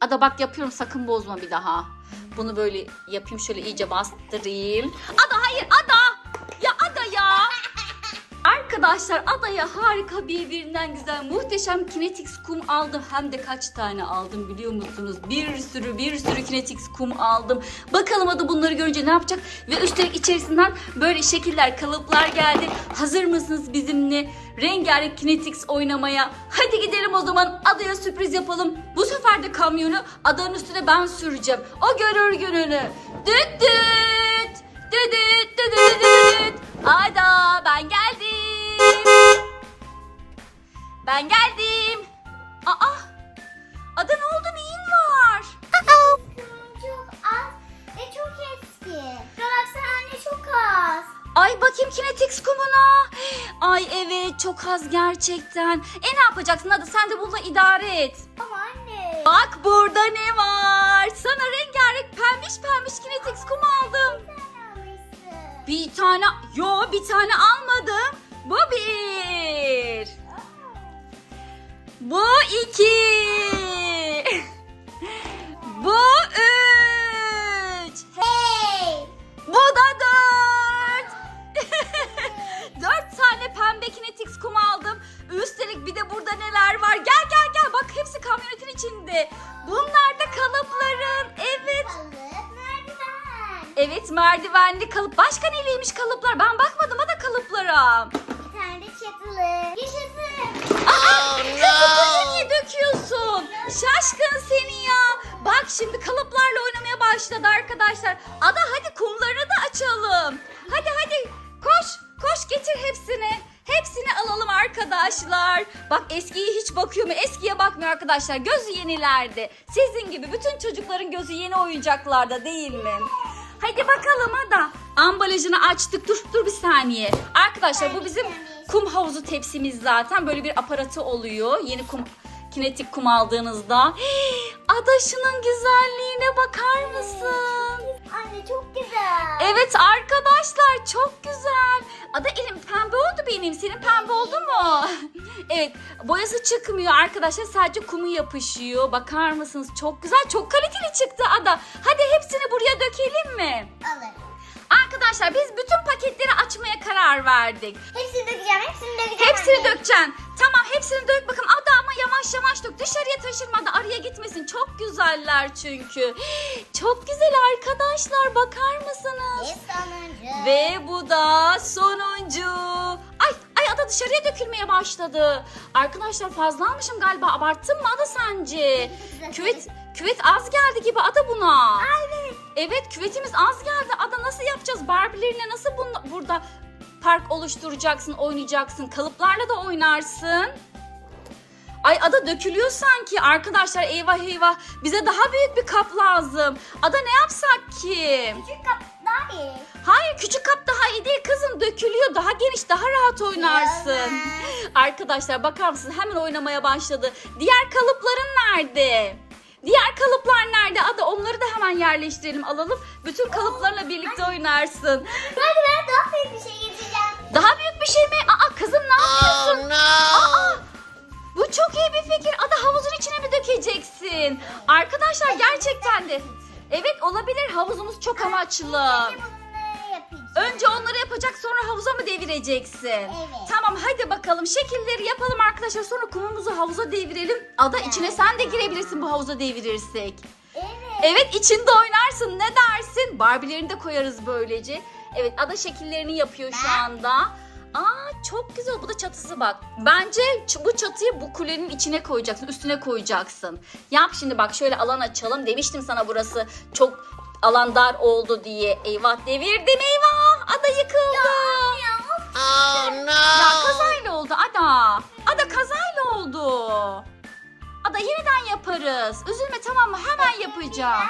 Ada bak yapıyorum sakın bozma bir daha. Bunu böyle yapayım şöyle iyice bastırayım. Ada hayır Ada. Arkadaşlar adaya harika birbirinden güzel muhteşem Kinetix kum aldım. Hem de kaç tane aldım biliyor musunuz? Bir sürü bir sürü Kinetix kum aldım. Bakalım ada bunları görünce ne yapacak? Ve üstelik içerisinden böyle şekiller kalıplar geldi. Hazır mısınız bizimle rengarenk Kinetix oynamaya? Hadi gidelim o zaman adaya sürpriz yapalım. Bu sefer de kamyonu adanın üstüne ben süreceğim. O görür gününü. Düt. Düt düt düt düt düt. Ada ben geldim. Ben geldim. Aa. Ada ne oldu neyin var? Çok az ve çok eski. Baksana anne çok az. Ay bakayım Kinetix kumuna. Ay evet çok az gerçekten. E ne yapacaksın Ada sen de bununla idare et. Ama anne. Bak burada ne var? Sana rengarenk pembiş pembiş Kinetix kum aldım. Sen almışsın. Bir tane, yo bir tane almadım. Bu bir. Bu iki. Bu üç. Hey. Bu da dört. dört tane pembe kinetix kum aldım. Üstelik bir de burada neler var. Gel gel gel bak hepsi kamyonetin içinde. Bunlar da kalıpların. Evet. Kalıp merdiven. Evet merdivenli kalıp. Başka neliymiş kalıplar? Ben bakmadım da kalıplara. Bir tane de çatılı. Yaşasın. Kızım niye döküyorsun? Şaşkın seni ya. Bak şimdi kalıplarla oynamaya başladı arkadaşlar. Ada hadi kumlarını da açalım. Hadi hadi koş koş getir hepsini. Hepsini alalım arkadaşlar. Bak eskiye hiç bakıyor mu? Eskiye bakmıyor arkadaşlar. Gözü yenilerde. Sizin gibi bütün çocukların gözü yeni oyuncaklarda değil mi? Hadi bakalım Ada. Ambalajını açtık. Dur dur bir saniye. Arkadaşlar bu bizim kum havuzu tepsimiz zaten. Böyle bir aparatı oluyor. Yeni kum kinetik kum aldığınızda. Hii, Ada şunun güzelliğine bakar mısın? Anne çok güzel. Evet arkadaşlar çok güzel. Ada elim pembe oldu benim. Senin pembe oldu mu? evet boyası çıkmıyor arkadaşlar. Sadece kumu yapışıyor. Bakar mısınız? Çok güzel. Çok kaliteli çıktı Ada. Hadi hepsini buraya dökelim mi? Alır. Arkadaşlar biz bütün paketleri açmaya karar verdik. Hepsini dökeceğim. Hepsini dökeceğim. Hepsini anne. dökeceksin. Tamam hepsini dök bakalım. Ada ama yavaş yavaş dök. Dışarıya taşırma da araya gitmesin. Çok güzeller çünkü. Çok güzel arkadaşlar. Bakar mısınız? Ve sonuncu. Ve bu da sonuncu. Ay ay ada dışarıya dökülmeye başladı. Arkadaşlar fazla almışım galiba. Abarttın mı ada sence? Küvet küvet az geldi gibi ada buna. Evet. Evet küvetimiz az geldi. Ada nasıl yapacağız? Barbie'lerine nasıl bunla- burada park oluşturacaksın, oynayacaksın. Kalıplarla da oynarsın. Ay ada dökülüyor sanki. Arkadaşlar eyvah eyvah. Bize daha büyük bir kap lazım. Ada ne yapsak ki? Küçük kap daha iyi. Hayır küçük kap daha iyi değil kızım. Dökülüyor. Daha geniş, daha rahat oynarsın. Arkadaşlar bakar mısınız? Hemen oynamaya başladı. Diğer kalıpların nerede? Diğer kalıplar nerede? Ada onları da hemen yerleştirelim alalım. Bütün kalıplarla birlikte oynarsın. Hadi ben daha büyük bir şey getireceğim. Daha büyük bir şey mi? Aa kızım ne yapıyorsun? Aa, bu çok iyi bir fikir. Ada havuzun içine mi dökeceksin? Arkadaşlar gerçekten de. Evet olabilir. Havuzumuz çok amaçlı. Önce onları yapacak sonra devireceksin? Evet. Tamam hadi bakalım şekilleri yapalım arkadaşlar sonra kumumuzu havuza devirelim. Ada içine sen de girebilirsin bu havuza devirirsek. Evet. Evet içinde oynarsın ne dersin? Barbie'lerini de koyarız böylece. Evet ada şekillerini yapıyor şu anda. Aa çok güzel bu da çatısı bak. Bence ç- bu çatıyı bu kulenin içine koyacaksın üstüne koyacaksın. Yap şimdi bak şöyle alan açalım demiştim sana burası çok alan dar oldu diye. Eyvah devirdim eyvah ada yıkıldı. Oh Ya kazayla oldu Ada. Ada kazayla oldu. Ada yeniden yaparız. Üzülme tamam mı? Hemen yapacağım.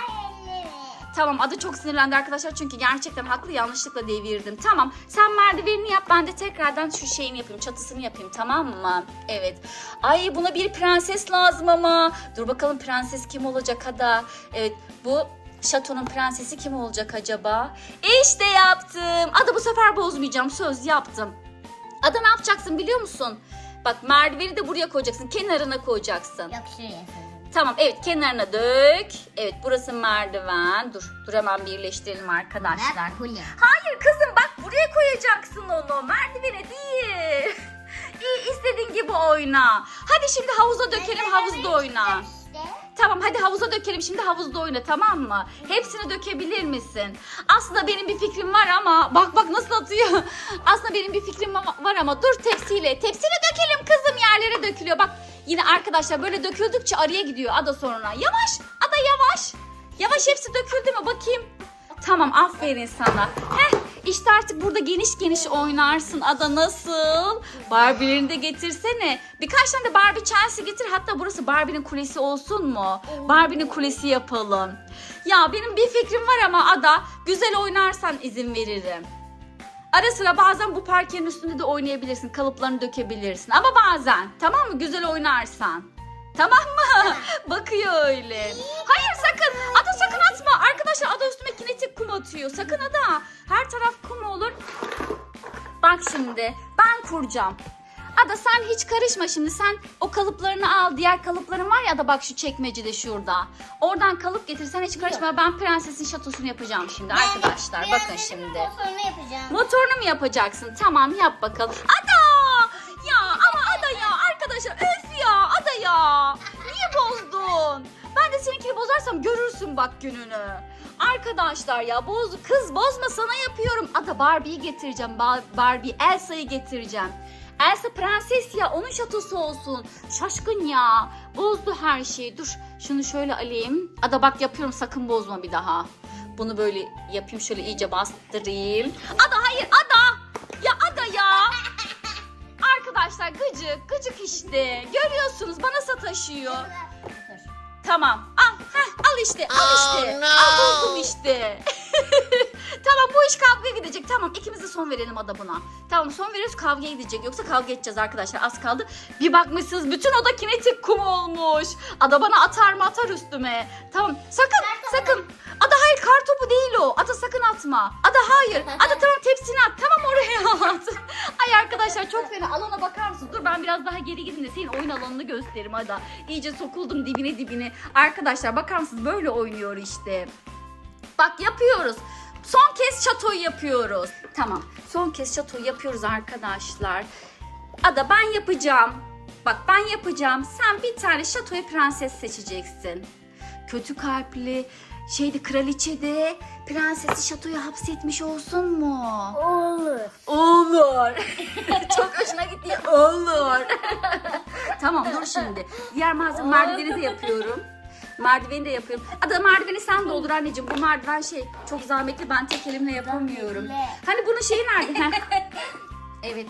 Tamam Ada çok sinirlendi arkadaşlar çünkü gerçekten haklı yanlışlıkla devirdim. Tamam sen merdivenini yap ben de tekrardan şu şeyini yapayım çatısını yapayım tamam mı? Evet. Ay buna bir prenses lazım ama. Dur bakalım prenses kim olacak Ada? Evet bu şatonun prensesi kim olacak acaba? İşte yaptım. Ada bu sefer bozmayacağım söz yaptım. Ada ne yapacaksın biliyor musun? Bak merdiveni de buraya koyacaksın kenarına koyacaksın. Yok şuraya. Tamam evet kenarına dök. Evet burası merdiven. Dur dur hemen birleştirelim arkadaşlar. Kule. Hayır kızım bak buraya koyacaksın onu. Merdivene değil. İyi istediğin gibi oyna. Hadi şimdi havuza dökelim havuzda oyna. Tamam hadi havuza dökelim şimdi havuzda oyna tamam mı? Hepsini dökebilir misin? Aslında benim bir fikrim var ama bak bak nasıl atıyor. Aslında benim bir fikrim va- var ama dur tepsiyle. Tepsiyle dökelim kızım yerlere dökülüyor. Bak yine arkadaşlar böyle döküldükçe araya gidiyor ada sonra. Yavaş ada yavaş. Yavaş hepsi döküldü mü bakayım. Tamam aferin sana. Heh işte artık burada geniş geniş oynarsın. Ada nasıl? Barbie'lerini de getirsene. Birkaç tane de Barbie Chelsea getir. Hatta burası Barbie'nin kulesi olsun mu? Barbie'nin kulesi yapalım. Ya benim bir fikrim var ama Ada güzel oynarsan izin veririm. Ara sıra bazen bu parkenin üstünde de oynayabilirsin. Kalıplarını dökebilirsin. Ama bazen tamam mı? Güzel oynarsan. Tamam mı? Bakıyor öyle. Hayır sakın. Ada sakın atma. Arkadaşlar Ada üstüme kinetik kum atıyor. Sakın Ada. Her taraf kum olur. Bak şimdi ben kuracağım. Ada sen hiç karışma şimdi. Sen o kalıplarını al. Diğer kalıpların var ya da bak şu çekmecede şurada. Oradan kalıp getir. Sen hiç karışma. Ben prensesin şatosunu yapacağım şimdi arkadaşlar. Ben- Bakın ben şimdi. Motorunu yapacağım. Motorunu mu yapacaksın? Tamam yap bakalım. Ada! Ya ama Ada ya arkadaşlar Seninkini bozarsam görürsün bak gününü. Arkadaşlar ya boz kız bozma sana yapıyorum. Ada Barbie'yi getireceğim. Ba- Barbie Elsa'yı getireceğim. Elsa prenses ya onun şatosu olsun. Şaşkın ya. Bozdu her şeyi. Dur şunu şöyle alayım. Ada bak yapıyorum sakın bozma bir daha. Bunu böyle yapayım şöyle iyice bastırayım. Ada hayır Ada. Ya Ada ya. Arkadaşlar gıcık gıcık işte. Görüyorsunuz bana sataşıyor. Tamam al al işte al işte. Al bozdum işte. tamam bu iş kavga gidecek. Tamam ikimiz de son verelim ada buna. Tamam son veriyoruz kavgaya gidecek. Yoksa kavga edeceğiz arkadaşlar az kaldı. Bir bakmışsınız bütün oda kinetik kum olmuş. Ada bana atar mı atar üstüme. Tamam sakın sakın. Ada kar topu değil o. Ada sakın atma. Ada hayır. Ada tamam tepsini at. Tamam oraya at. Ay arkadaşlar çok fena. Alana bakar mısın? Dur ben biraz daha geri gideyim de senin oyun alanını göstereyim Ada. İyice sokuldum dibine dibine. Arkadaşlar bakar mısınız? Böyle oynuyor işte. Bak yapıyoruz. Son kez şatoyu yapıyoruz. Tamam. Son kez şatoyu yapıyoruz arkadaşlar. Ada ben yapacağım. Bak ben yapacağım. Sen bir tane şatoya prenses seçeceksin. Kötü kalpli şeydi kraliçe de prensesi şatoya hapsetmiş olsun mu? Olur. Olur. Çok hoşuna gitti. Olur. tamam dur şimdi. Diğer malzeme merdiveni de yapıyorum. Merdiveni de yapıyorum. Ada merdiveni sen doldur anneciğim. Bu merdiven şey çok zahmetli. Ben tek elimle yapamıyorum. Hani bunun şeyi nerede? Evet.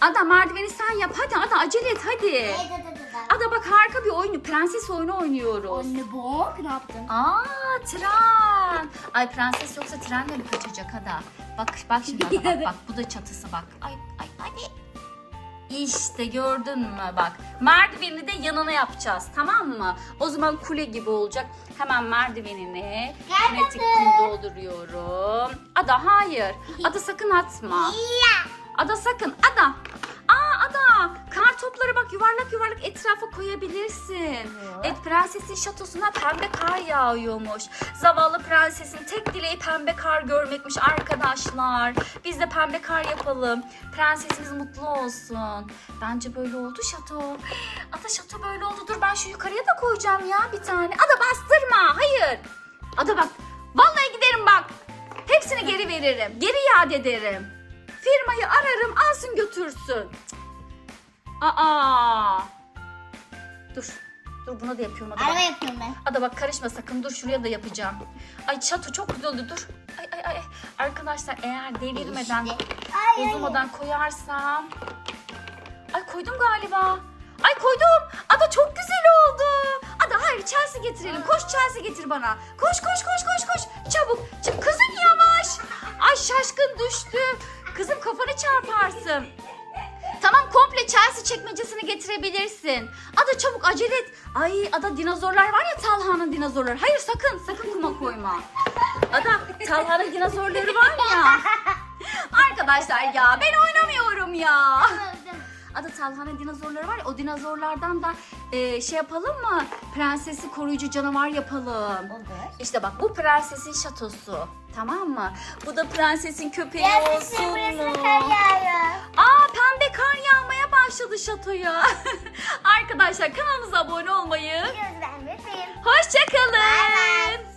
Ada merdiveni sen yap. Hadi Ada acele et hadi. Ada bak harika bir oyunu. Prenses oyunu oynuyoruz. Anne bak ne yaptın? Aa tren. Ay prenses yoksa trenle mi kaçacak Ada? Bak bak şimdi Ada bak bak bu da çatısı bak. Ay ay hadi. İşte gördün mü bak. Merdiveni de yanına yapacağız tamam mı? O zaman kule gibi olacak. Hemen merdivenini kinetik kumu dolduruyorum. Ada hayır. Ada sakın atma. Ada sakın. Ada. Aa. Kar topları bak yuvarlak yuvarlak etrafa koyabilirsin. Evet prensesin şatosuna pembe kar yağıyormuş. Zavallı prensesin tek dileği pembe kar görmekmiş arkadaşlar. Biz de pembe kar yapalım. Prensesimiz mutlu olsun. Bence böyle oldu şato. Ada şato böyle oldu. Dur ben şu yukarıya da koyacağım ya bir tane. Ada bastırma. Hayır. Ada bak. Vallahi giderim bak. Hepsini geri veririm. Geri iade ederim. Firmayı ararım alsın götürsün. Aa. Dur. Dur buna da yapıyorum. Ada bak. Araba yapıyorum ben. Ada bak karışma sakın dur şuraya da yapacağım. Ay çatı çok güzel oldu dur. Ay ay ay. Arkadaşlar eğer devirmeden İşte. Ay, ay, bozulmadan koyarsam. Ay koydum galiba. Ay koydum. Ada çok güzel oldu. Ada hayır Chelsea getirelim. Koş Chelsea getir bana. Koş koş koş koş koş. Çabuk. Çık kızım yavaş. Ay şaşkın düştü. Kızım kafanı çarparsın. Chelsea çekmecesini getirebilirsin. Ada çabuk acele et. Ay Ada dinozorlar var ya Talha'nın dinozorları. Hayır sakın sakın kuma koyma. Ada Talha'nın dinozorları var ya. Arkadaşlar ya ben oynamıyorum ya. Ada Talha'nın dinozorları var ya o dinozorlardan da e, şey yapalım mı? Prensesi koruyucu canavar yapalım. Olur. İşte bak bu prensesin şatosu. Tamam mı? Bu da prensesin köpeği olsun mu? Aa pembe kar yağmaya başladı şatoya. Arkadaşlar kanalımıza abone olmayı, hoşçakalın.